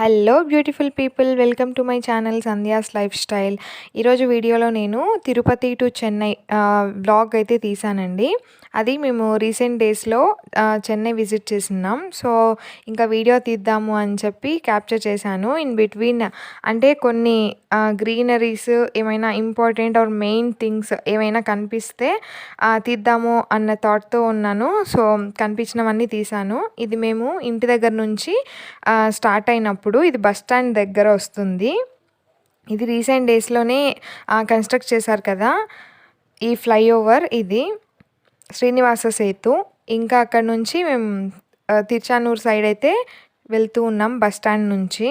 Hello beautiful people welcome to my channel Sandhya's life style ఈరోజు వీడియోలో నేను Tirupati to Chennai blog అయితే తీసానండి. అది మేము రీసెంట్ డేస్లో చెన్నై విజిట్ చేసినాం సో ఇంకా వీడియో తీద్దాము అని చెప్పి క్యాప్చర్ చేశాను. ఇన్ బిట్వీన్ అంటే కొన్ని గ్రీనరీస్ ఏమైనా ఇంపార్టెంట్ ఆర్ మెయిన్ థింగ్స్ ఏమైనా కనిపిస్తే తీద్దాము అన్న థాట్తో ఉన్నాను. సో కనిపించినవన్నీ తీసాను. ఇది మేము ఇంటి దగ్గర నుంచి స్టార్ట్ అయినప్పుడు ఇప్పుడు ఇది బస్ స్టాండ్ దగ్గర వస్తుంది. ఇది రీసెంట్ డేస్లోనే కన్స్ట్రక్ట్ చేశారు కదా? ఈ ఫ్లైఓవర్ ఇది శ్రీనివాస సేతు. ఇంకా అక్కడ నుంచి మేము తిరుచానూరు సైడ్ అయితే వెళ్తూ ఉన్నాం బస్ స్టాండ్ నుంచి.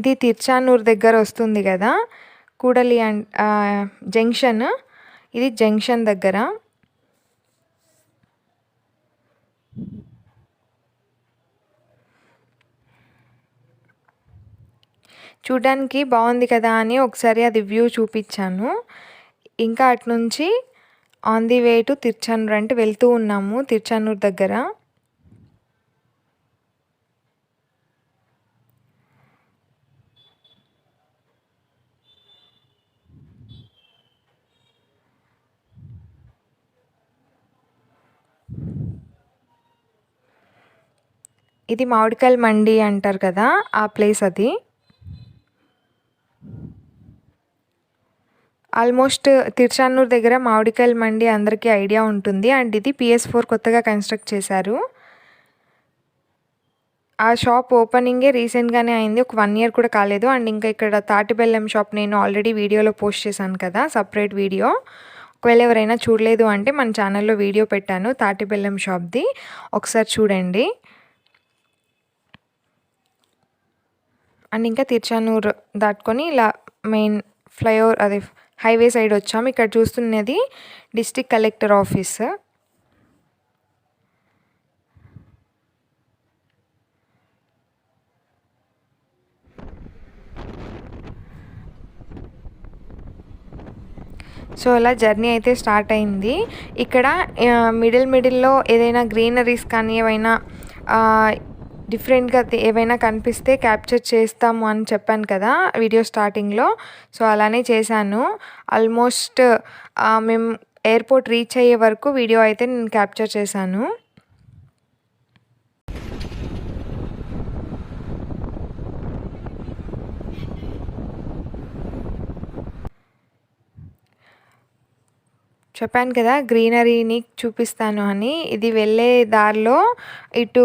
ఇది తిరుచానూరు దగ్గర వస్తుంది కదా? కూడలి అండ్ జంక్షన్. ఇది జంక్షన్ దగ్గర. చూడడానికి బాగుంది కదా అని ఒకసారి అది వ్యూ చూపించాను. ఇంకా అటు నుంచి on the way to Tiruchanur అంటే వెళ్తూ ఉన్నాము తిరుచానూరు దగ్గర. ఇది మామిడికాయల మండి అంటారు కదా ఆ ప్లేస్ అది. ఆల్మోస్ట్ తిరుచానూరు దగ్గర మామిడికాయల మండి అందరికీ ఐడియా ఉంటుంది. అండ్ ఇది పిఎస్ ఫోర్ కొత్తగా కన్స్ట్రక్ట్ చేశారు. ఆ షాప్ ఓపెనింగే రీసెంట్గానే అయింది. ఒక వన్ ఇయర్ కూడా కాలేదు. అండ్ ఇంకా ఇక్కడ తాటిబెల్లం షాప్ నేను ఆల్రెడీ వీడియోలో పోస్ట్ చేశాను కదా సపరేట్ వీడియో. ఒకవేళ ఎవరైనా చూడలేదు అంటే మన ఛానల్లో వీడియో పెట్టాను తాటిబెల్లం షాప్ది. ఒకసారి చూడండి. అండ్ ఇంకా తిరుచానూరు దాటుకొని ఇలా మెయిన్ ఫ్లైఓవర్ అదే హైవే సైడ్ వచ్చాము ఇక్కడ చూస్తున్నది డిస్టిక్ కలెక్టర్ ఆఫీస్. సో అలా జర్నీ అయితే స్టార్ట్ అయింది. ఇక్కడ మిడిల్ మిడిల్లో ఏదైనా గ్రీనరీస్ కానీ ఏవైనా డిఫరెంట్గా ఏవైనా కనిపిస్తే క్యాప్చర్ చేస్తాము అని చెప్పాను కదా వీడియో స్టార్టింగ్లో. సో అలానే చేశాను. ఆల్మోస్ట్ మేము ఎయిర్పోర్ట్ రీచ్ అయ్యే వరకు వీడియో అయితే నేను క్యాప్చర్ చేశాను. చెప్పాను కదా గ్రీనరీని చూపిస్తాను అని. ఇది వెళ్ళే దారిలో ఇటు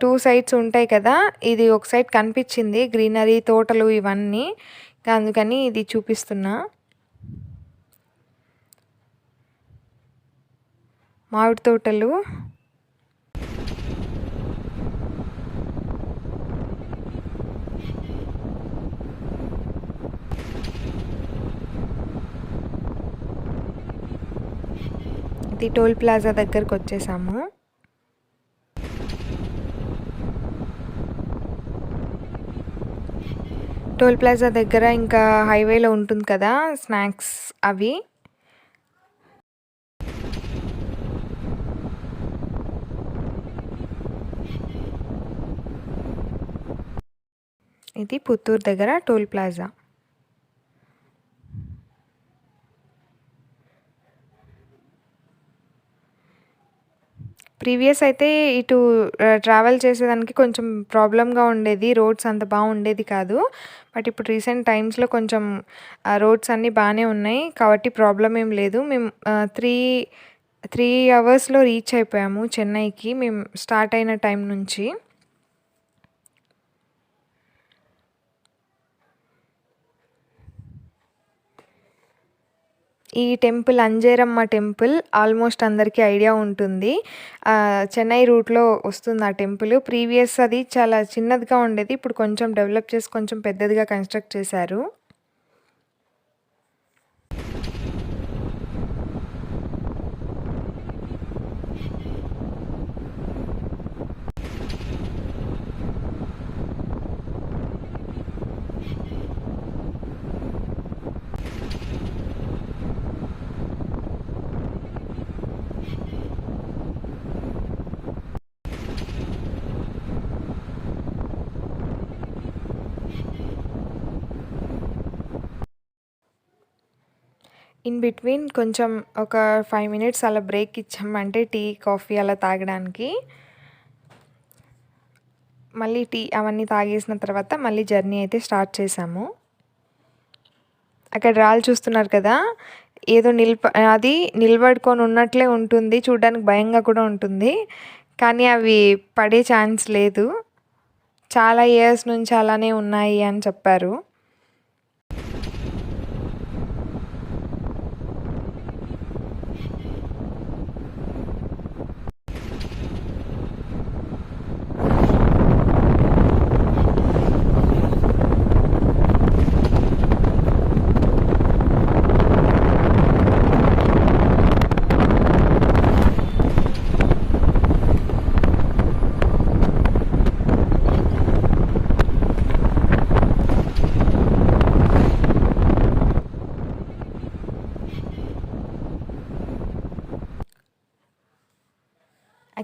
టూ సైడ్స్ ఉంటాయి కదా ఇది ఒక సైడ్ కనిపించింది గ్రీనరీ తోటలు ఇవన్నీ. అందుకని ఇది చూపిస్తున్నా. మామిడి తోటలు. ఇది టోల్ ప్లాజా దగ్గరకు వచ్చేసాము. టోల్ ప్లాజా దగ్గర ఇంకా హైవేలో ఉంటుంది కదా స్నాక్స్ అవి. ఇది పుత్తూరు దగ్గర టోల్ ప్లాజా. ప్రీవియస్ అయితే ఇటు ట్రావెల్ చేసేదానికి కొంచెం ప్రాబ్లమ్గా ఉండేది. రోడ్స్ అంత బాగుండేది కాదు. బట్ ఇప్పుడు రీసెంట్ టైమ్స్లో కొంచెం రోడ్స్ అన్నీ బాగానే ఉన్నాయి. కాబట్టి ప్రాబ్లం ఏం లేదు. మేము త్రీ త్రీ అవర్స్లో రీచ్ అయిపోయాము చెన్నైకి. మేము స్టార్ట్ అయిన టైం నుంచి. ఈ టెంపుల్ అంజేరమ్మ టెంపుల్ ఆల్మోస్ట్ అందరికీ ఐడియా ఉంటుంది. చెన్నై రూట్లో వస్తుంది ఆ టెంపుల్. ప్రీవియస్ అది చాలా చిన్నదిగా ఉండేది. ఇప్పుడు కొంచెం డెవలప్ చేసి కొంచెం పెద్దదిగా కన్స్ట్రక్ట్ చేశారు. ఇన్ బిట్వీన్ కొంచెం ఒక ఫైవ్ మినిట్స్ అలా బ్రేక్ ఇచ్చామంటే టీ కాఫీ అలా తాగడానికి. మళ్ళీ టీ అవన్నీ తాగేసిన తర్వాత మళ్ళీ జర్నీ అయితే స్టార్ట్ చేసాము. అక్కడ రాళ్ళు చూస్తున్నారు కదా ఏదో నిల్ప అది నిలబడుకొని ఉన్నట్లే ఉంటుంది చూడడానికి భయంగా కూడా ఉంటుంది. కానీ అవి పడే ఛాన్స్ లేదు. చాలా ఇయర్స్ నుంచి అలానే ఉన్నాయి అని చెప్పారు.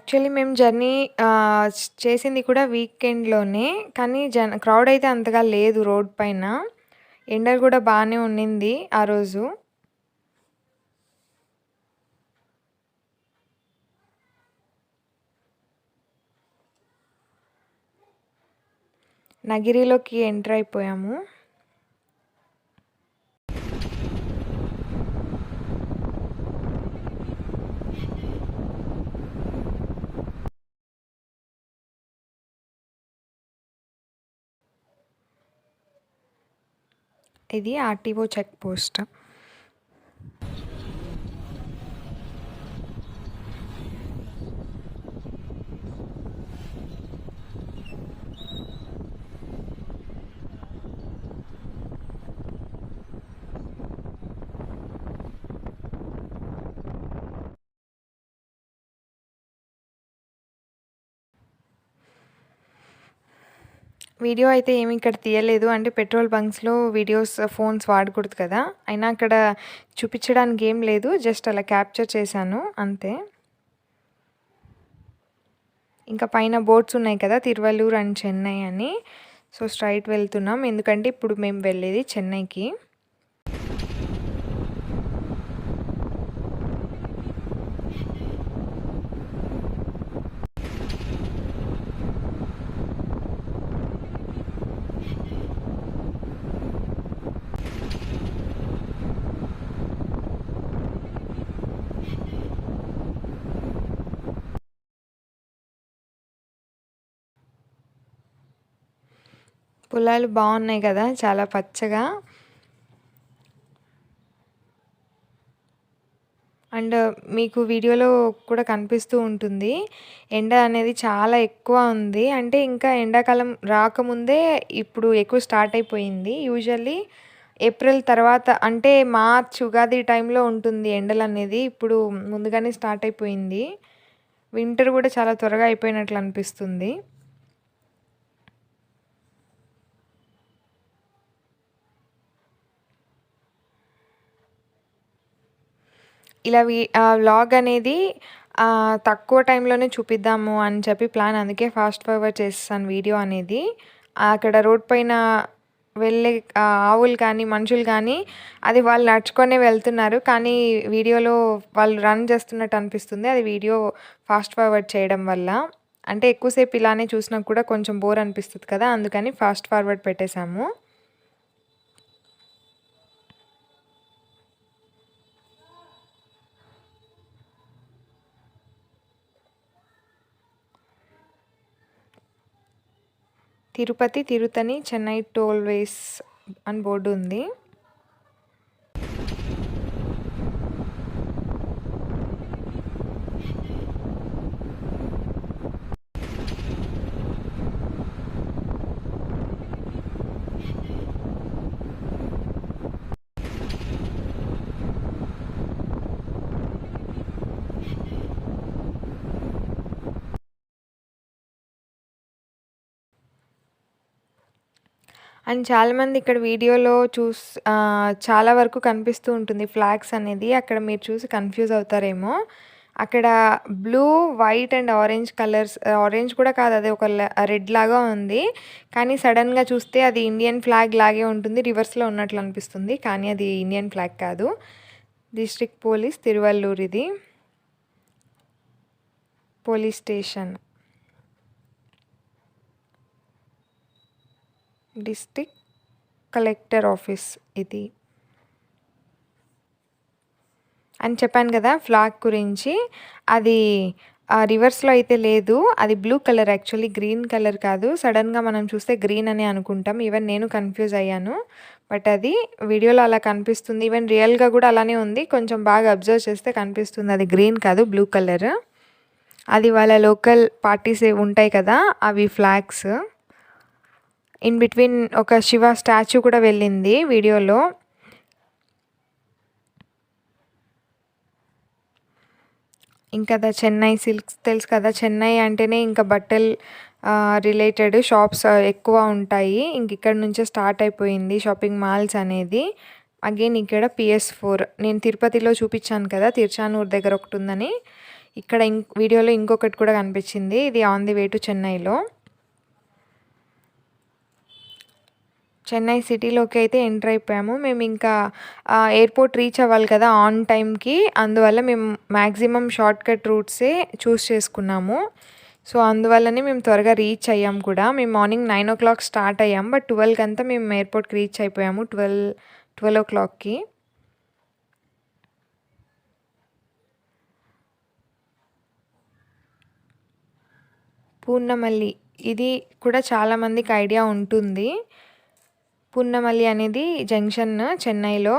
యాక్చువల్లీ మేము జర్నీ చేసింది కూడా వీకెండ్లోనే కానీ జన క్రౌడ్ అయితే అంతగా లేదు రోడ్ పైన. ఎండలు కూడా బాగానే ఉండింది ఆ రోజు. నగిరిలోకి ఎంటర్ అయిపోయాము. ఇది ఆర్టీఓ చెక్ పోస్ట్ వీడియో అయితే ఏమి ఇక్కడ తీయలేదు. అంటే పెట్రోల్ బంక్స్లో వీడియోస్ ఫోన్స్ వాడకూడదు కదా. అయినా అక్కడ చూపించడానికి ఏం లేదు. జస్ట్ అలా క్యాప్చర్ చేశాను. అంతే. ఇంకా పైన బోట్స్ ఉన్నాయి కదా తిరువల్లూరు అండ్ చెన్నై అని. సో స్ట్రైట్ వెళ్తున్నాం. ఎందుకంటే ఇప్పుడు మేము వెళ్ళేది చెన్నైకి. పొలాలు బాగున్నాయి కదా చాలా పచ్చగా. అండ్ మీకు వీడియోలో కూడా కనిపిస్తూ ఉంటుంది ఎండ అనేది చాలా ఎక్కువ ఉంది. అంటే ఇంకా ఎండాకాలం రాకముందే ఇప్పుడు ఎక్కువ స్టార్ట్ అయిపోయింది. యూజువల్లీ ఏప్రిల్ తర్వాత అంటే మార్చ్ ఉగాది టైంలో ఉంటుంది ఎండలు అనేది ఇప్పుడు ముందుగానే స్టార్ట్ అయిపోయింది. వింటర్ కూడా చాలా త్వరగా అయిపోయినట్లు అనిపిస్తుంది. ఇలా వీ వ్లాగ్ అనేది తక్కువ టైంలోనే చూపిద్దాము అని చెప్పి ప్లాన్. అందుకే ఫాస్ట్ ఫార్వర్డ్ చేస్తాను వీడియో అనేది. అక్కడ రోడ్ పైన వెళ్ళే ఆవులు కానీ మనుషులు కానీ అది వాళ్ళు నడుచుకొనే వెళ్తున్నారు. కానీ వీడియోలో వాళ్ళు రన్ చేస్తున్నట్టు అనిపిస్తుంది. అది వీడియో ఫాస్ట్ ఫార్వర్డ్ చేయడం వల్ల. అంటే ఎక్కువసేపు ఇలానే చూసినా కూడా కొంచెం బోర్ అనిపిస్తుంది కదా అందుకని ఫాస్ట్ ఫార్వర్డ్ పెట్టేశాము. తిరుపతి తిరుతని చెన్నై టోల్వేస్ అని బోర్డు ఉంది. అండ్ చాలామంది ఇక్కడ వీడియోలో చూస్ చాలా వరకు కనిపిస్తూ ఉంటుంది ఫ్లాగ్స్ అనేది. అక్కడ మీరు చూసి కన్ఫ్యూజ్ అవుతారేమో. అక్కడ blue white and orange colours orange కూడా కాదు అది ఒక రెడ్ లాగా ఉంది. కానీ సడన్గా చూస్తే అది ఇండియన్ ఫ్లాగ్ లాగే ఉంటుంది రివర్స్లో ఉన్నట్లు అనిపిస్తుంది. కానీ అది ఇండియన్ ఫ్లాగ్ కాదు. District police తిరువల్లూరిది. Police station. District collector office ఇది. అని చెప్పాను కదా ఫ్లాగ్ గురించి. అది రివర్స్లో అయితే లేదు. అది blue colour actually green colour కాదు. సడన్గా మనం చూస్తే గ్రీన్ అని అనుకుంటాం. ఈవెన్ నేను కన్ఫ్యూజ్ అయ్యాను. బట్ అది వీడియోలో అలా కనిపిస్తుంది. ఈవెన్ రియల్గా కూడా అలానే ఉంది. కొంచెం బాగా అబ్జర్వ్ చేస్తే కనిపిస్తుంది. అది గ్రీన్ కాదు బ్లూ కలర్. అది వాళ్ళ లోకల్ పార్టీస్ ఉంటాయి కదా అవి ఫ్లాగ్స్. ఇన్ బిట్వీన్ ఒక శివ స్టాచ్యూ కూడా వెళ్ళింది వీడియోలో. ఇంకా చెన్నై సిల్క్స్ తెలుసు కదా? చెన్నై అంటేనే ఇంకా బట్టలు రిలేటెడ్ షాప్స్ ఎక్కువ ఉంటాయి. ఇంక ఇక్కడ నుంచే స్టార్ట్ అయిపోయింది షాపింగ్ మాల్స్ అనేది. అగైన్ ఇక్కడ పిఎస్ ఫోర్ నేను తిరుపతిలో చూపించాను కదా? తిరుచానూరు దగ్గర ఒకటి ఉందని. ఇక్కడ ఇం వీడియోలో ఇంకొకటి కూడా కనిపించింది. ఇది ఆన్ ది వే టు చెన్నైలో చెన్నై సిటీలోకి అయితే ఎంటర్ అయిపోయాము. మేము ఇంకా ఎయిర్పోర్ట్ రీచ్ అవ్వాలి కదా ఆన్ టైంకి అందువల్ల మేము మ్యాక్సిమం షార్ట్కట్ రూట్సే చూస్ చేసుకున్నాము. సో అందువల్లనే మేము త్వరగా రీచ్ అయ్యాం కూడా. మేము morning nine o'clock start అయ్యాం. బట్ ట్వెల్వ్కి అంతా మేము ఎయిర్పోర్ట్కి రీచ్ అయిపోయాము ట్వెల్వ్ ట్వెల్వ్ ఓ క్లాక్కి. పూర్ణమల్లి ఇది కూడా చాలామందికి ఐడియా ఉంటుంది. పున్నమల్లి అనేది జంక్షన్ చెన్నైలో.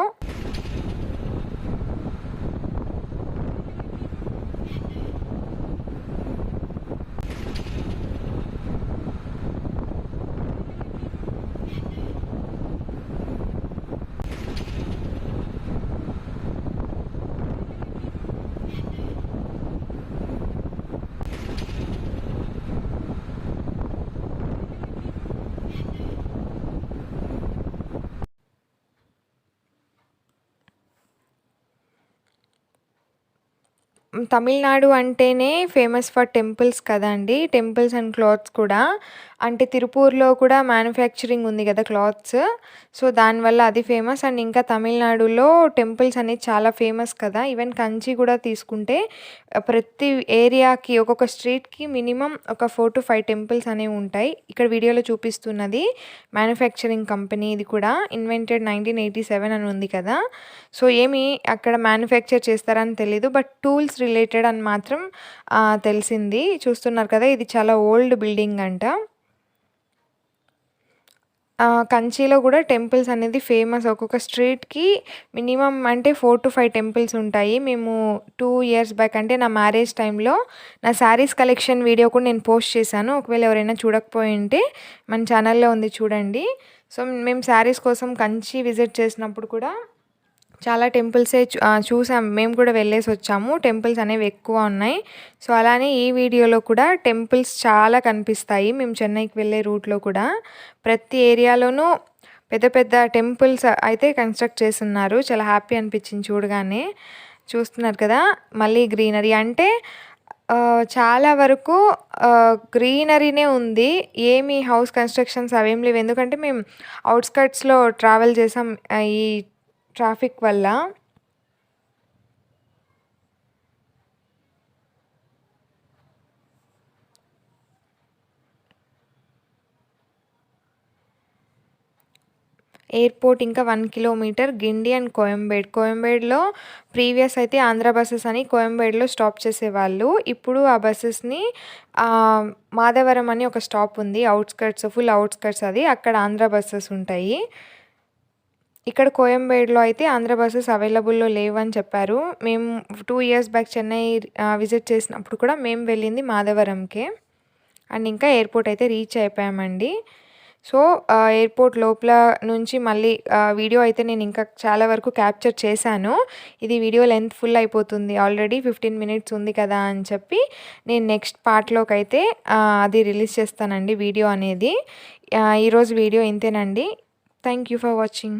తమిళనాడు అంటేనే ఫేమస్ ఫర్ టెంపుల్స్ కదండి. టెంపుల్స్ అండ్ క్లాత్స్ కూడా. అంటే తిరుపూర్లో కూడా మ్యానుఫ్యాక్చరింగ్ ఉంది కదా క్లాత్స్ సో దానివల్ల అది ఫేమస్ అండ్ ఇంకా తమిళనాడులో టెంపుల్స్ అనేది చాలా ఫేమస్ కదా. ఈవెన్ కంచి కూడా తీసుకుంటే ప్రతి ఏరియాకి ఒక్కొక్క స్ట్రీట్కి మినిమం ఒక ఫోర్ టు ఫైవ్ టెంపుల్స్ అనేవి ఉంటాయి. ఇక్కడ వీడియోలో చూపిస్తున్నది మ్యానుఫ్యాక్చరింగ్ కంపెనీ ఇది కూడా. ఇన్వెంటెడ్ నైన్టీన్ ఎయిటీ సెవెన్ అని ఉంది కదా. సో ఏమి అక్కడ మ్యానుఫ్యాక్చర్ చేస్తారని తెలీదు. బట్ టూల్స్ రిలేటెడ్ అని మాత్రం తెలిసింది. చూస్తున్నారు కదా ఇది చాలా ఓల్డ్ బిల్డింగ్ అంట. కంచిలో కూడా టెంపుల్స్ అనేది ఫేమస్. ఒక్కొక్క స్ట్రీట్కి మినిమం అంటే ఫోర్ టు ఫైవ్ టెంపుల్స్ ఉంటాయి. మేము టూ ఇయర్స్ బ్యాక్ అంటే నా మ్యారేజ్ టైంలో నా శారీస్ కలెక్షన్ వీడియో కూడా నేను పోస్ట్ చేశాను. ఒకవేళ ఎవరైనా చూడకపోయి ఉంటే మన ఛానల్లో ఉంది చూడండి. సో మేము శారీస్ కోసం కంచి విజిట్ చేసినప్పుడు కూడా చాలా టెంపుల్సే చూసాం. మేము కూడా వెళ్ళేసి వచ్చాము. టెంపుల్స్ అనేవి ఎక్కువ ఉన్నాయి. సో అలానే ఈ వీడియోలో కూడా టెంపుల్స్ చాలా కనిపిస్తాయి. మేము చెన్నైకి వెళ్ళే రూట్లో కూడా. ప్రతి ఏరియాలోనూ పెద్ద పెద్ద టెంపుల్స్ అయితే కన్స్ట్రక్ట్ చేస్తున్నారు. చాలా హ్యాపీ అనిపించింది చూడగానే. చూస్తున్నారు కదా? మళ్ళీ గ్రీనరీ అంటే చాలా వరకు గ్రీనరీనే ఉంది. ఏమి హౌస్ కన్స్ట్రక్షన్స్ అవేం లేవు. ఎందుకంటే మేము అవుట్స్కట్స్లో ట్రావెల్ చేసాం ఈ ట్రాఫిక్ వల్ల ఎయిర్పోర్ట్ ఇంకా one kilometre Guindy and Koyambedu. కోయంబేడ్లో previous అయితే ఆంధ్ర బస్సెస్ అని కోయంబేడ్లో స్టాప్ చేసేవాళ్ళు. ఇప్పుడు ఆ బస్సెస్ని మాధవరం అని ఒక స్టాప్ ఉంది అవుట్స్కర్ట్స్ ఫుల్ అవుట్స్కట్స్ అది. అక్కడ ఆంధ్ర బస్సెస్ ఉంటాయి. ఇక్కడ కోయంబేడులో అయితే ఆంధ్ర బస్సెస్ అవైలబుల్లో లేవని చెప్పారు. మేము two years back Chennai visit చేసినప్పుడు కూడా మేము వెళ్ళింది మాధవరంకే. అండ్ ఇంకా ఎయిర్పోర్ట్ అయితే రీచ్ అయిపోయామండి. సో ఎయిర్పోర్ట్ లోపల నుంచి మళ్ళీ వీడియో అయితే నేను ఇంకా చాలా వరకు క్యాప్చర్ చేశాను. ఇది వీడియో లెంత్ ఫుల్ అయిపోతుంది. ఆల్రెడీ ఫిఫ్టీన్ మినిట్స్ ఉంది కదా అని చెప్పి నేను నెక్స్ట్ పార్ట్లోకి అయితే అది రిలీజ్ చేస్తానండి వీడియో అనేది. ఈరోజు వీడియో ఇంతేనండి. Thank you for watching.